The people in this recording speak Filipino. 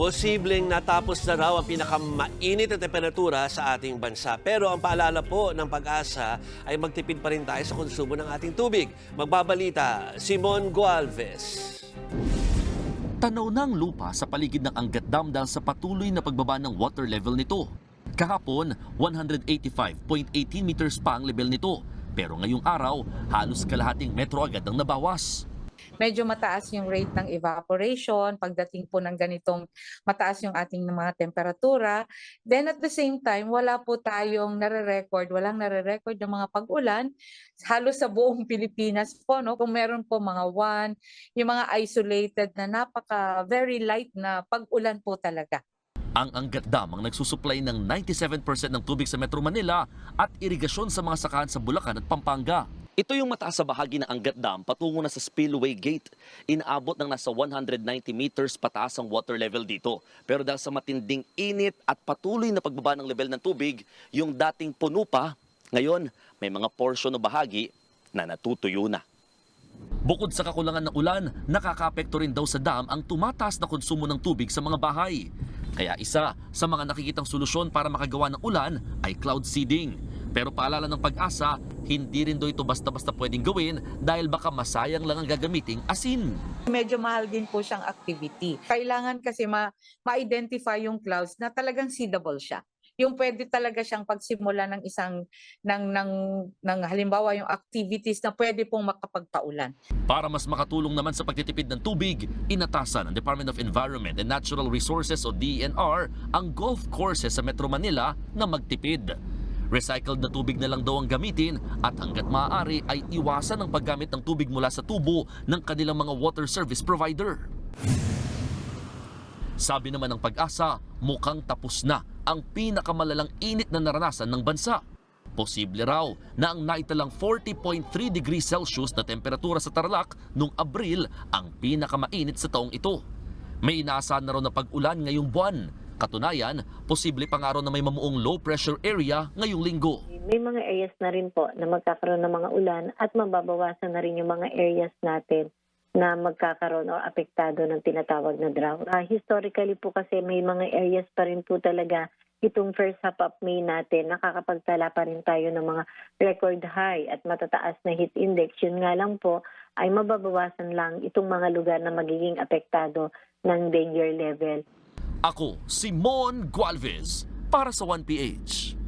Posibleng natapos na raw ang pinakamainit na temperatura sa ating bansa. Pero ang paalala po ng pag-asa ay magtipid pa rin tayo sa konsumo ng ating tubig. Magbabalita, Simon Gualvez. Tanaw ng lupa sa paligid ng Angat Dam dahil sa patuloy na pagbaba ng water level nito. Kahapon, 185.18 meters pa ang level nito. Pero ngayong araw, halos kalahating metro agad ang nabawas. Medyo mataas yung rate ng evaporation pagdating po ng ganitong mataas yung ating mga temperatura. Then at the same time, wala po tayong nare-record, walang nare-record ng mga pag-ulan halos sa buong Pilipinas po. No? Kung meron po mga one, yung mga isolated na napaka very light na pag-ulan po talaga. Ang Angat Dam ang nagsusupply ng 97% ng tubig sa Metro Manila at irigasyon sa mga sakahan sa Bulacan at Pampanga. Ito yung mataas sa bahagi ng Angat Dam patungo na sa Spillway Gate. Inaabot ng nasa 190 meters pataas ang water level dito. Pero dahil sa matinding init at patuloy na pagbaba ng level ng tubig, yung dating puno pa, ngayon may mga portion o bahagi na natutuyo na. Bukod sa kakulangan ng ulan, nakakapekto rin daw sa dam ang tumataas na konsumo ng tubig sa mga bahay. Kaya isa sa mga nakikitang solusyon para makagawa ng ulan ay cloud seeding. Pero paalala ng pag-asa, hindi rin daw ito basta-basta pwedeng gawin dahil baka masayang lang ang gagamiting asin. Medyo mahal din po siyang activity. Kailangan kasi ma- ma-identify yung clouds na talagang seedable siya. Yung pwede talaga siyang pagsimula ng isang ng ng ng halimbawa yung activities na pwede pong makapagpaulan. Para mas makatulong naman sa pagtitipid ng tubig, inatasan ng Department of Environment and Natural Resources o DENR ang golf courses sa Metro Manila na magtipid. Recycled na tubig na lang daw ang gamitin at hanggat maaari ay iwasan ang paggamit ng tubig mula sa tubo ng kanilang mga water service provider. Sabi naman ng pag-asa, mukhang tapos na ang pinakamalalang init na naranasan ng bansa. Posible raw na ang naitalang 40.3 degrees Celsius na temperatura sa Tarlac noong Abril ang pinakamainit sa taong ito. May inaasahan na raw na pag-ulan ngayong buwan. Katunayan, posible pa nga raw na may mamuong low pressure area ngayong linggo. May mga areas na rin po na magkakaroon ng mga ulan at mababawasan na rin yung mga areas natin na magkakaroon o apektado ng tinatawag na drought. Ah, historically po kasi may mga areas pa rin po talaga itong first half of May natin, nakakapagtala pa rin tayo ng mga record high at matataas na heat index. Yun nga lang po ay mababawasan lang itong mga lugar na magiging apektado ng danger level. Ako, si Mon Gualvez para sa 1PH.